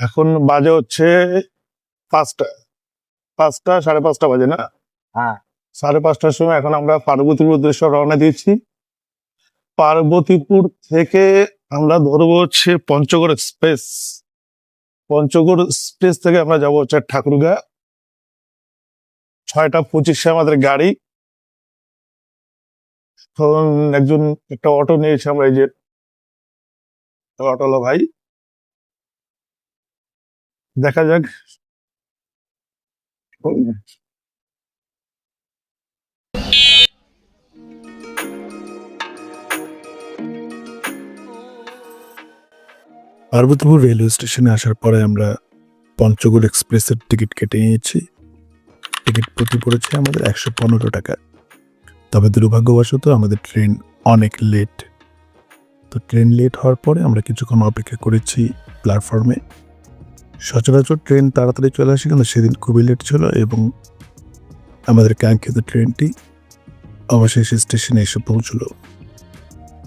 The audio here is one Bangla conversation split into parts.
এখন বাজে হচ্ছে পাঁচটা পাঁচটা সাড়ে পাঁচটা বাজে না? হ্যাঁ। সাড়ে পাঁচটার সময় এখন আমরা পার্বতীপুর উদ্দেশ্যে রওনা দিয়েছি। পার্বতীপুর থেকে আমরা ধরবো হচ্ছে পঞ্চগড় এক্সপ্রেস। পঞ্চগড় এক্সপ্রেস থেকে আমরা যাব হচ্ছে ঠাকুরগা। ছয়টা পঁচিশে আমাদের গাড়ি। তখন একজন একটা অটো নিয়েছি আমরা এই যে অটোলো ভাই। দেখা যাক। পার্বতীপুর রেলওয়ে স্টেশনে আসার পরে আমরা পঞ্চগড় এক্সপ্রেসের টিকিট কেটে নিয়েছি। টিকিট প্রতি পড়েছে আমাদের একশো পনেরো টাকা। তবে দুর্ভাগ্যবশত আমাদের ট্রেন অনেক লেট। তো ট্রেন লেট হওয়ার পরে আমরা কিছুক্ষণ অপেক্ষা করেছি প্ল্যাটফর্মে। সচরাচর ট্রেন তাড়াতাড়ি চলে আসে, কিন্তু সেদিন খুবই লেট ছিল এবং আমাদের কাঙ্ক্ষিত ট্রেনটি অবশেষে স্টেশনে এসে পৌঁছলো।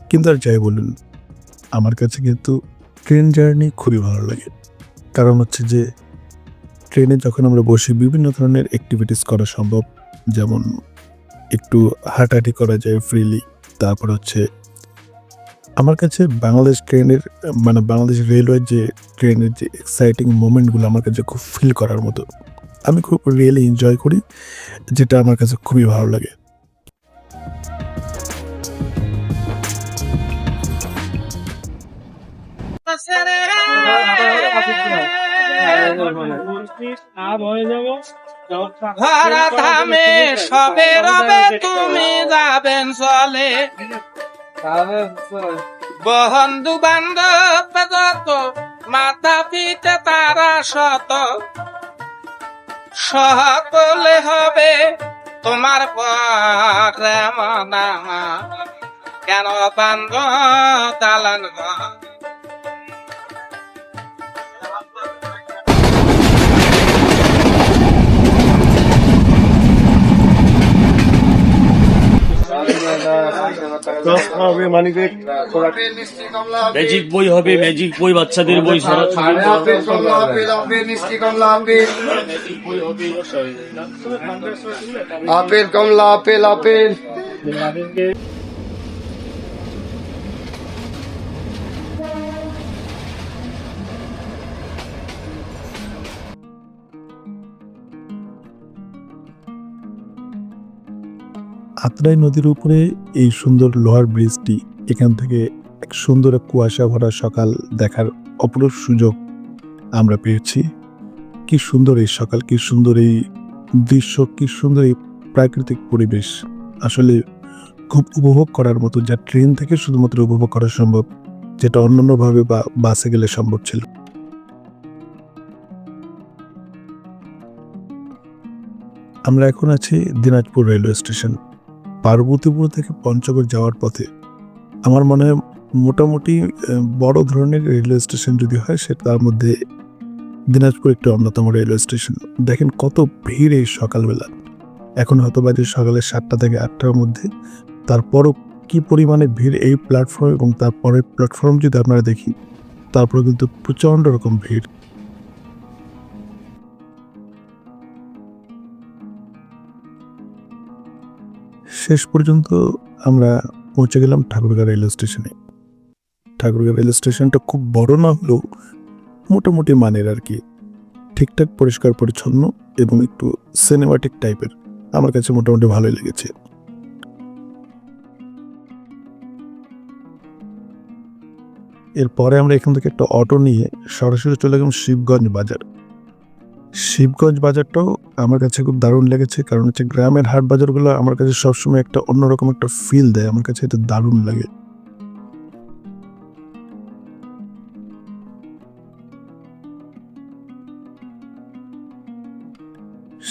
কিন্তু আর যাই বলুন, আমার কাছে কিন্তু ট্রেন জার্নি খুবই ভালো লাগে। কারণ হচ্ছে যে, ট্রেনে যখন আমরা বসি, বিভিন্ন ধরনের অ্যাক্টিভিটিস করা সম্ভব। যেমন একটু হাঁটাহাঁটি করা যায় ফ্রিলি তারপর হচ্ছে আমার কাছে বাংলাদেশ ট্রেনের মানে বাংলাদেশ রেলওয়ে যে ট্রেনের যে এক্সাইটিং মোমেন্টগুলো আমার কাছে খুব ফিল করার মতো। আমি খুব রিয়েলি এনজয় করি, যেটা আমার কাছে খুবই ভালো লাগে। থামে, সবে রবে তুমি যাবেন চলে। বন্ধু বান্ধব যত মাথা পিঠে তারা শত। সকলে হবে তোমার পরে মনা কেন বান্ধব দালান ঘর? ম্যাজিক বই হবে ম্যাজিক বই বাচ্চাদের বই সারা ছবি। আপেল কমলা আপেল আপেল। আত্রাই নদীর উপরে এই সুন্দর লোহার ব্রিজটি, এখান থেকে এক সুন্দর কুয়াশা ভরা সকাল দেখার অপরূপ সুযোগ আমরা পেয়েছি। কি সুন্দর এই সকাল, কি সুন্দর এই দৃশ্য, কি সুন্দর এই প্রাকৃতিক পরিবেশ। আসলে খুব উপভোগ করার মতো যা ট্রেন থেকে শুধুমাত্র উপভোগ করা সম্ভব, যেটা অন্যান্যভাবে বা বাসে গেলে সম্ভব ছিল। আমরা এখন আছি দিনাজপুর রেলওয়ে স্টেশন। পার্বতীপুর থেকে পঞ্চগড় যাওয়ার পথে আমার মনে হয় মোটামুটি বড় ধরনের রেলওয়ে স্টেশন যদি হয়, সে তার মধ্যে দিনাজপুর একটি অন্যতম রেলওয়ে স্টেশন। দেখেন কত ভিড় এই সকালবেলা। এখন হয়তো বাজে সকালে সাতটা থেকে আটটার মধ্যে, তারপরও কি পরিমাণে ভিড় এই প্ল্যাটফর্ম এবং তারপরের প্ল্যাটফর্ম যদি আপনারা দেখি তারপরে কিন্তু প্রচণ্ড রকম ভিড়। শেষ পর্যন্ত আমরা পৌঁছে গেলাম ঠাকুরগাঁ রেলওয়ে স্টেশনে। ঠাকুরগাঁ রেল স্টেশনটা খুব বড় না হলেও মোটামুটি মানের আর কি। ঠিকঠাক, পরিষ্কার, পরিচ্ছন্ন এবং একটু সিনেমাটিক টাইপের আমার কাছে মোটামুটি ভালোই লেগেছে। এরপরে আমরা এখান থেকে একটা অটো নিয়ে সরাসরি চলে গেলাম শিবগঞ্জ বাজার। শিবগঞ্জ বাজারটাও আমার কাছে খুব দারুণ লেগেছে, কারণ হচ্ছে গ্রামের হাট বাজারগুলো আমার কাছে সবসময় একটা অন্যরকম একটা ফিল দেয়, আমার কাছে এটা দারুণ লাগে।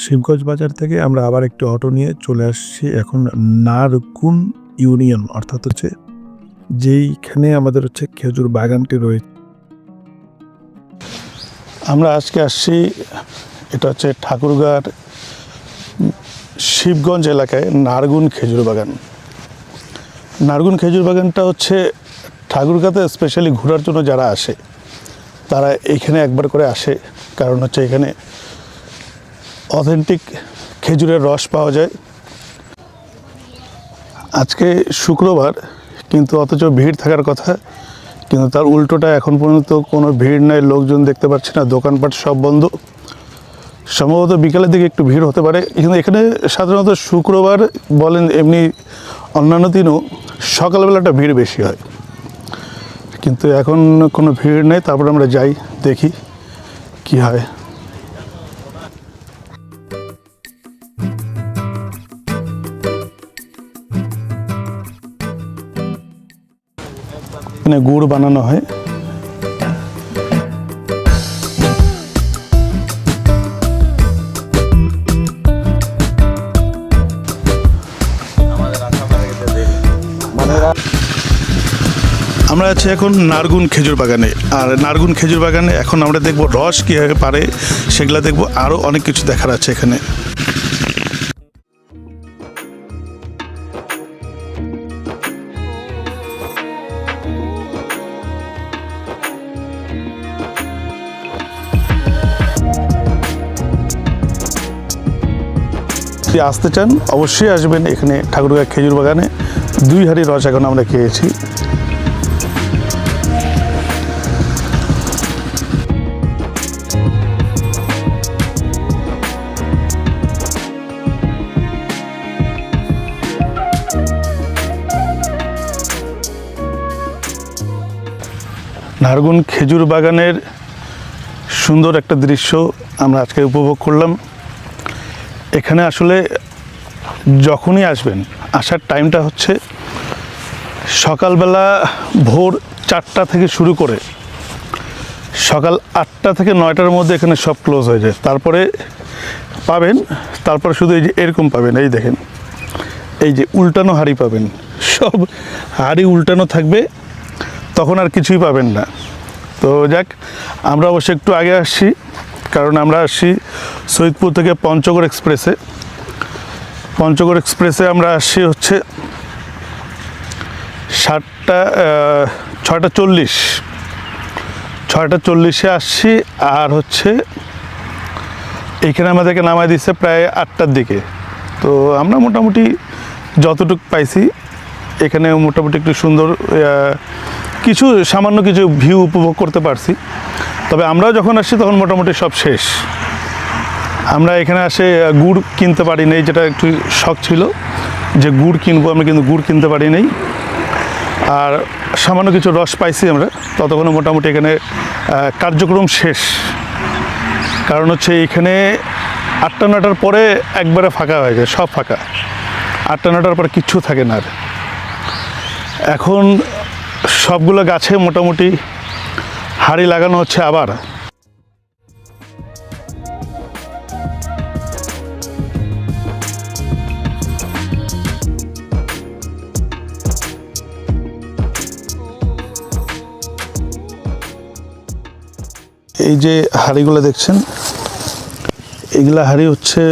শিবগঞ্জ বাজার থেকে আমরা আবার একটি অটো নিয়ে চলে আসছি, এখন নারকুন ইউনিয়ন, অর্থাৎ হচ্ছে যেইখানে আমাদের হচ্ছে খেজুর বাগানটি রয়েছে। আমরা আজকে আসছি, এটা হচ্ছে ঠাকুরগাঁর শিবগঞ্জ এলাকায় নারগুন খেজুর বাগান। নারগুন খেজুর বাগানটা হচ্ছে ঠাকুরগাঁতে স্পেশালি ঘোরার জন্য যারা আসে, তারা এইখানে একবার করে আসে, কারণ হচ্ছে এখানে অথেন্টিক খেজুরের রস পাওয়া যায়। আজকে শুক্রবার, কিন্তু অথচ ভিড় থাকার কথা কিন্তু তার উল্টোটা এখন পর্যন্ত কোনো ভিড় নাই, লোকজন দেখতে পাচ্ছি না, দোকানপাট সব বন্ধ। সম্ভবত বিকালের দিকে একটু ভিড় হতে পারে। কিন্তু এখানে সাধারণত শুক্রবার বলেন এমনি অন্যান্য দিনও সকালবেলাটা ভিড় বেশি হয়। কিন্তু এখন কোনো ভিড় নেই, তারপর আমরা যাই, দেখি কি হয়। এখানে গুড় বানানো হয়। আমরা আছি এখন নারগুন খেজুর বাগানে। আর নারগুন খেজুর বাগানে এখন আমরা দেখব রস কীভাবে পারে, সেগুলো দেখব। আরও অনেক কিছু দেখার আছে এখানে। যদি আসতে চান, অবশ্যই আসবেন এখানে ঠাকুরগাঁ খেজুর বাগানে। দুই হাড়ি রস এখন আমরা খেয়েছি। নারগুন খেজুর বাগানের সুন্দর একটা দৃশ্য আমরা আজকে উপভোগ করলাম। এখানে আসলে যখনই আসবেন, আসার টাইমটা হচ্ছে সকালবেলা ভোর চারটা থেকে শুরু করে সকাল আটটা থেকে নয়টার মধ্যে এখানে সব ক্লোজ হয়ে যায়। তারপরে পাবেন, তারপরে শুধু এই যে এরকম পাবেন, এই দেখেন, এই যে উল্টানো হাড়ি পাবেন। সব হাড়ি উল্টানো থাকবে, তখন আর কিছুই পাবেন না। তো যাক, আমরা অবশ্য একটু আগে আসছি। কারণ আমরা আসছি সৈয়দপুর থেকে পঞ্চগড় এক্সপ্রেসে। পঞ্চগড় এক্সপ্রেসে আমরা আসছি হচ্ছে সাতটা ছয়টা চল্লিশ। ছয়টা চল্লিশে আসছি আর হচ্ছে এখানে আমাদেরকে নামাই দিচ্ছে প্রায় আটটার দিকে। তো আমরা মোটামুটি যতটুকু পাইছি, এখানে মোটামুটি একটু সুন্দর কিছু সামান্য কিছু ভিউ উপভোগ করতে পারছি। তবে আমরাও যখন আসি তখন মোটামুটি সব শেষ। আমরা এখানে আসে গুড় কিনতে পারি নাই, যেটা একটু শখ ছিল, যে গুড় কিনবো, আমরা কিন্তু গুড় কিনতে পারি নাই। আর সামান্য কিছু রস পাইছি আমরা, ততক্ষণে মোটামুটি এখানে কার্যক্রম শেষ। কারণ হচ্ছে এখানে আটটা নটার পরে একবারে ফাঁকা হয়ে যায়, সব ফাঁকা। আটটা নটার পরে কিচ্ছু থাকে না আর। এখন সবগুলো গাছে মোটামুটি হাড়ি লাগানো হচ্ছে আবার। এই যে হাড়িগুলো দেখছেন, এগুলা হাড়ি হচ্ছে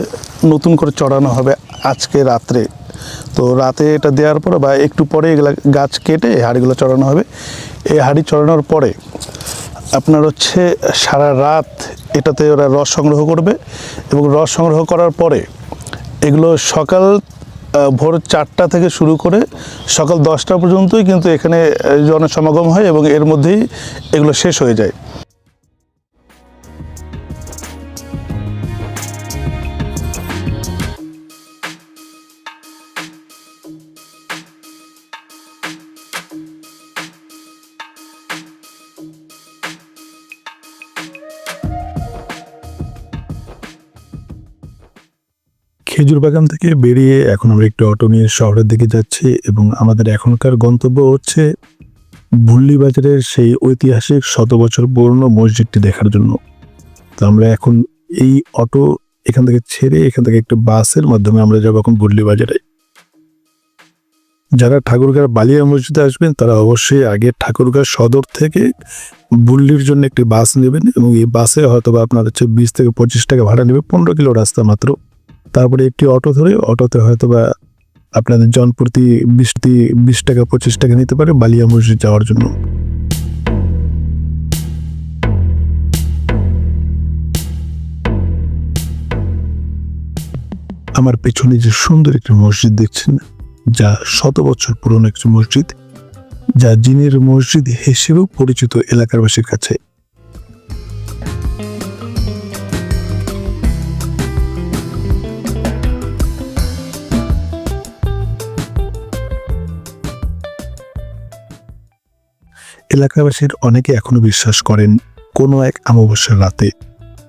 নতুন করে চড়ানো হবে আজকে রাত্রে। তো রাতে এটা দেওয়ার পরে বা একটু পরে এগুলা গাছ কেটে হাড়িগুলো চড়ানো হবে। এই হাড়ি চড়ানোর পরে আপনার হচ্ছে সারা রাত এটাতে ওরা রস সংগ্রহ করবে এবং রস সংগ্রহ করার পরে এগুলো সকাল ভোর চারটা থেকে শুরু করে সকাল দশটা পর্যন্তই কিন্তু এখানে জনসমাগম হয় এবং এর মধ্যেই এগুলো শেষ হয়ে যায়। খেজুর বাগান থেকে বেরিয়ে এখন আমরা একটু অটো নিয়ে শহরের দিকে যাচ্ছি এবং আমাদের এখনকার গন্তব্য হচ্ছে ভুল্লি বাজারের সেই ঐতিহাসিক শত বছর পুরনো মসজিদটি দেখার জন্য। তো আমরা এখন এই অটো এখান থেকে ছেড়ে এখান থেকে একটু বাসের মাধ্যমে আমরা যাব এখন ভুল্লি বাজারে যারা ঠাকুরগাঁর বালিয়া মসজিদে আসবেন, তারা অবশ্যই আগে ঠাকুরগাঁ সদর থেকে বুল্লির জন্য একটি বাস নেবেন এবং এই বাসে হয়তো বা আপনার হচ্ছে বিশ থেকে পঁচিশ টাকা ভাড়া নেবে, পনেরো কিলো রাস্তা মাত্র। তারপরে একটি অটো ধরে, অটোতে হয়তো বা আপনাদের জন প্রতি বিশটি বিশ টাকা, পঁচিশ টাকা নিতে পারে বালিয়া মসজিদ যাওয়ার জন্য। আমার পেছনে যে সুন্দর একটি মসজিদ দেখছেন, যা শত বছর পুরনো একটি মসজিদ, যা জিনের মসজিদ হিসেবেও পরিচিত এলাকাবাসীর কাছে। এলাকাবাসীর অনেকে এখনও বিশ্বাস করেন, কোনো এক অমাবস্যার রাতে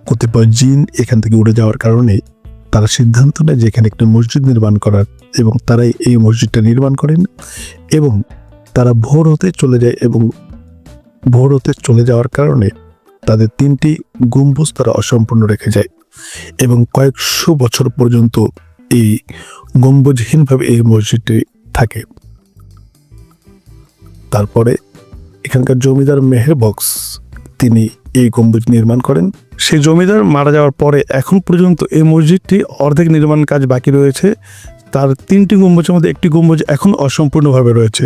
কতিপয় জিন এখান থেকে উড়ে যাওয়ার কারণে তারা সিদ্ধান্ত নেয় যে এখানে একটি মসজিদ নির্মাণ করার এবং তারাই এই মসজিদটা নির্মাণ করেন এবং তারা ভোর হতে চলে যায় এবং ভোর হতে চলে যাওয়ার কারণে তাদের তিনটি গম্বুজ তারা অসম্পূর্ণ রেখে যায় এবং কয়েকশো বছর পর্যন্ত এই গম্বুজহীনভাবে এই মসজিদটি থাকে। তারপরে এখানকার জমিদার মেহের বক্স তিনি এই গম্বুজ নির্মাণ করেন। সেই জমিদার মারা যাওয়ার পরে এখন পর্যন্ত এই মসজিদটি অর্ধেক নির্মাণ কাজ বাকি রয়েছে। তার তিনটি গম্বুজের মধ্যে একটি গম্বুজ এখন অসম্পূর্ণভাবে রয়েছে।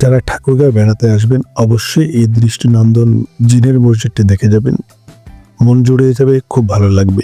যারা ঠাকুরগাঁও বেড়াতে আসবেন, অবশ্যই এই দৃষ্টিনন্দন জিনের মসজিদটি দেখে যাবেন। মন জুড়ে যাবে, খুব ভালো লাগবে।